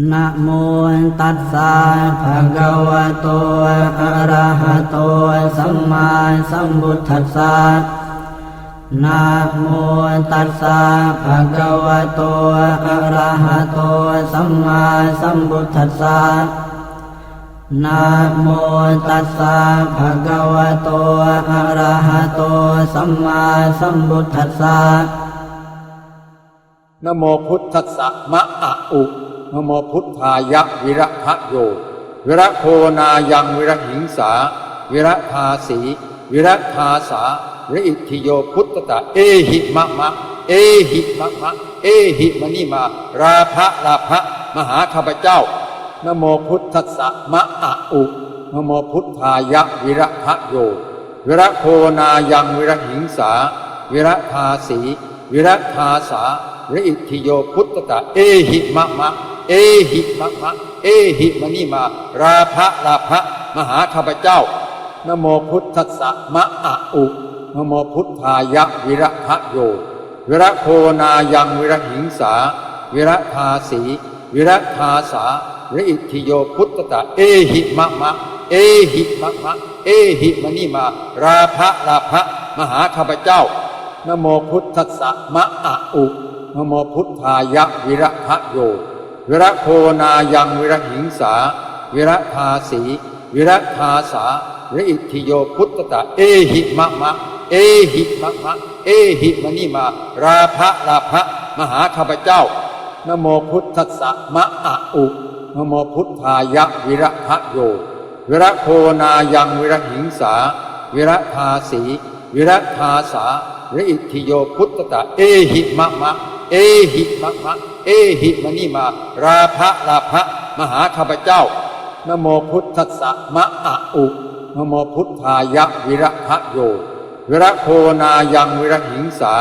นะโมตัสสะภะคะวะโต อะระหะโต สัมมาสัมพุทธัสสะนะโมตัสสะภะคะวะโต อะระหะโต สัมมาสัมพุทธัสสะนะโมตัสสะภะคะวะโต อะระหะโต สัมมาสัมพุทธัสสะนะโมพุทธัสสะมะอะอุ นโมพุทธายะวิระพะโย วิระโคนายังวิระหิงสา วิระทาสี วิระทาสาวิอิทิโยพุทธตะ เอหิมะมะ เอหิมะมะ เอหิมะนิมา ราภะลาภะมหาข้าพเจ้านโมพุทธัสสะมะอะอุนโมพุทธายะวิระพะโย วิระโคนายังวิระหิงสา วิระทาสี วิระทาสาวิอิทิโยพุทธตะ เอหิมะมะ เอหิมะมะเอหิมะนิมา ราภะลาภะมหาข้าพเจ้านโมพุทธัสสะมะอะอุนโมพุทธายะวิระพะโย วิระโคนายังวิระหิงสา วิระทาสี วิระทาสาวิอิทธิโยพุทธตะเอหิมะมะเอหิมะมะเอหิมะนิมา ราภะลาภะมหาข้าพเจ้านโมพุทธัสสะมะอะอุนโมพุทธายะวิระพะโย วิระโคนายังวิระหิงสา วิระทาสี วิระทาสาวิอิทิโยพุทธตะ เอหิมะมะ เอหิมะมะ เอหิมะนิมา ราภะลาภะมหาข้าพเจ้านะโมพุทธัสสะมะอะอุนะโมพุทธายะวิระพะโย วิระโคนายังวิระหิงสา วิระทาสี วิระทาสาวิอิทิโยพุทธตะ เอหิมะมะ เอหิมะมะเอหิมะนิมา ราภะลาภะมหาข้าพเจ้านโมพุทธัสสะมะอะอุนโมพุทธายะวิระพะโย วิระโคนายังวิระหิงสา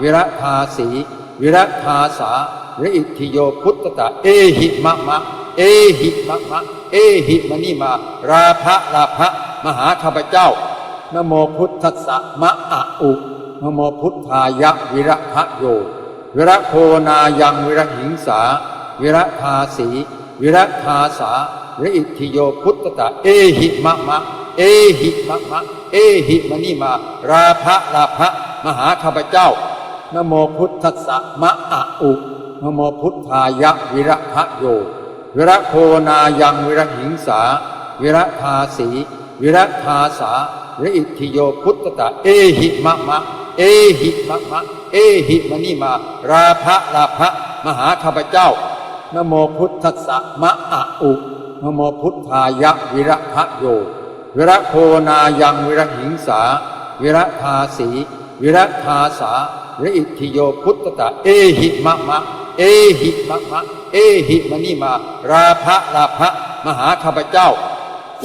วิระทาสี วิระทาสาวิอิทธิโยพุทธตะเอหิมะมะเอหิมะมะเอหิมะนิมา ราภะลาภะมหาข้าพเจ้านโมพุทธัสสะมะอะอุนโมพุทธายะวิระพะโย วิระโคนายังวิระหิงสา วิระทาสีวิระทาสาวิอิทธิโยพุทธตะ เอหิมะมะ เอหิมะมะ เอหิมะนิมา ราภะลาภะมหาข้าพเจ้านะโมพุทธัสสะมะอะอุนะโมพุทธายะวิระพะโย วิระโคนายังวิระหิงสา วิระทาสีวิระทาสาวิอิทธิโยพุทธตะ เอหิมะมะ เอหิมะมะเอหิมะนิมา ราภะลาภะมหาข้าพเจ้านโมพุทธัสสะมะอะอุนโมพุทธายะวิระพะโย วิระโคนายังวิระหิงสา วิระทาสีวิระทาสาวิอิทธิโยพุทธตะเอหิมะมะเอหิมะมะเอหิมะนิมา ราภะลาภะมหาข้าพเจ้า